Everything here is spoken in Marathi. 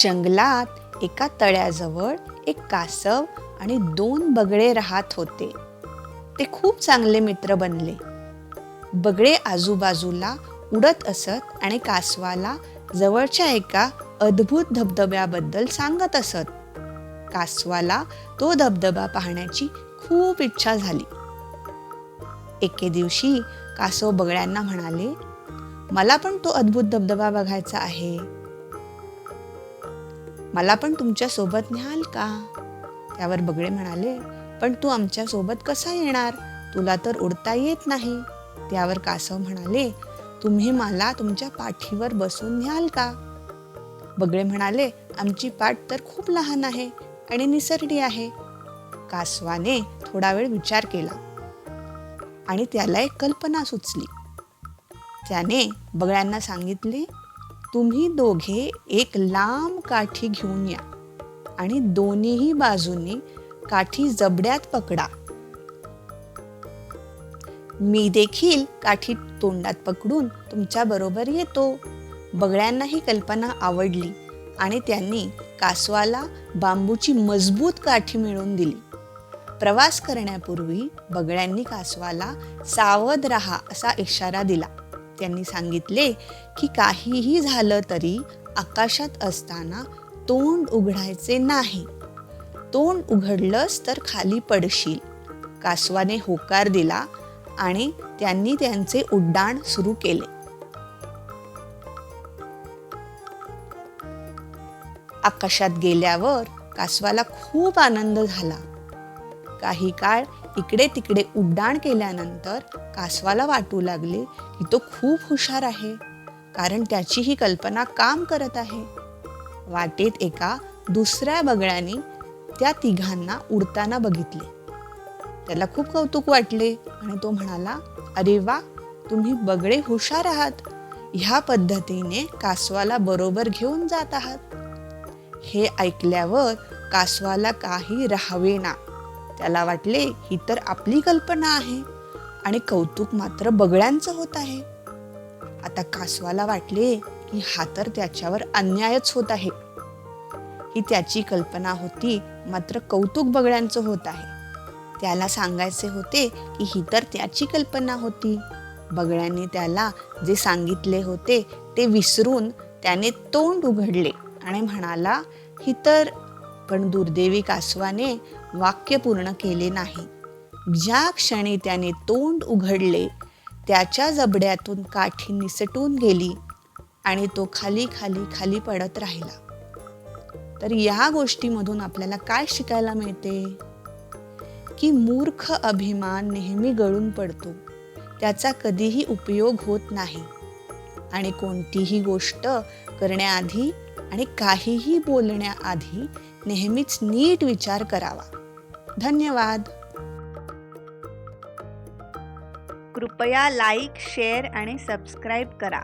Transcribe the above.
जंगलात एका तळ्याजवळ एक कासव आणि दोन बगळे राहत होते. ते खूप चांगले मित्र बनले. बगळे आजूबाजूला उडत असत आणि कासवाला जवळच्या एका अद्भुत धबधब्याबद्दल सांगत असत. कासवाला तो धबधबा पाहण्याची खूप इच्छा झाली. एके दिवशी कासव बगळ्यांना म्हणाले मला पण तो अद्भुत धबधबा बघायचा आहे. मला पण तुमच्यासोबत न्याल का? त्यावर बगळे म्हणाले पण तू आमच्यासोबत कसा येणार? तुला तर उडता येत नाही. त्यावर कासव म्हणाले तुम्ही मला तुमच्या पाठीवर बसून न्याल का? बगळे म्हणाले आमची पाठ तर खूप लहान आहे आणि निसरडी आहे. कासवाने थोडा वेळ विचार केला आणि त्याला एक कल्पना सुचली. त्याने बगळ्यांना सांगितले तुम्ही दोघे एक लांब काठी घेऊन या आणि दोन्हीही बाजूंनी काठी जबड्यात पकडा. मी देखील काठी तोंडात पकडून तुमच्या बरोबर येतो. बगळ्यांनाही कल्पना आवडली आणि त्यांनी कासवाला बांबूची मजबूत काठी मिळवून दिली. प्रवास करण्यापूर्वी बगळ्यांनी कासवाला सावध रहा असा इशारा दिला. त्यांनी सांगितले की काहीही झालं तरी आकाशात असताना तोंड उघडायचे नाही. तोंड उघडलंच तर खाली पडशील. कासवाने होकार दिला आणि त्यांनी त्यांचे उड्डाण सुरू केले. आकाशात गेल्यावर कासवाला खूप आनंद झाला. काही काळ इकडे तिकडे उड्डाण केल्यानंतर कासवाला वाटू लागले की तो खूप हुशार आहे कारण त्याची ही कल्पना काम करत आहे. वाटेत एका दुसऱ्या बगळ्याने त्या तिघांना उडताना बघितले. त्याला खूप कौतुक वाटले आणि तो म्हणाला अरे वा तुम्ही बगळे हुशार आहात. ह्या पद्धतीने कासवाला बरोबर घेऊन जात आहात. हे ऐकल्यावर कासवाला काही राहावे ना. त्याला वाटले ही तर आपली कल्पना आहे. आणि कौतुक मात्र बगळ्यांचं होत आहे. आता कासवाला वाटले की हा तर त्याच्यावर अन्यायच होत आहे. ही त्याची कल्पना होती मात्र कौतुक बगळ्यांचं होत आहे. त्याला सांगायचे होते की ही तर त्याची कल्पना होती. बगळ्यांनी त्याला जे सांगितले होते ते विसरून त्याने तोंड उघडले आणि म्हणाला ही तर. पण दुर्दैवी कासवाने वाक्य पूर्ण केले नाही. ज्या क्षणी त्याने तोंड उघडले त्याच्या जबड्यातून काठी निसटून गेली आणि तो खाली खाली खाली पडत राहिला. तर या गोष्टीमधून आपल्याला काय शिकायला मिळते? की मूर्ख अभिमान नेहमी गळून पडतो. त्याचा कधीही उपयोग होत नाही. आणि कोणतीही गोष्ट करण्याआधी आणि काहीही बोलण्याआधी नेहमीच नीट विचार करावा. धन्यवाद. कृपया लाईक शेअर आणि सबस्क्राईब करा.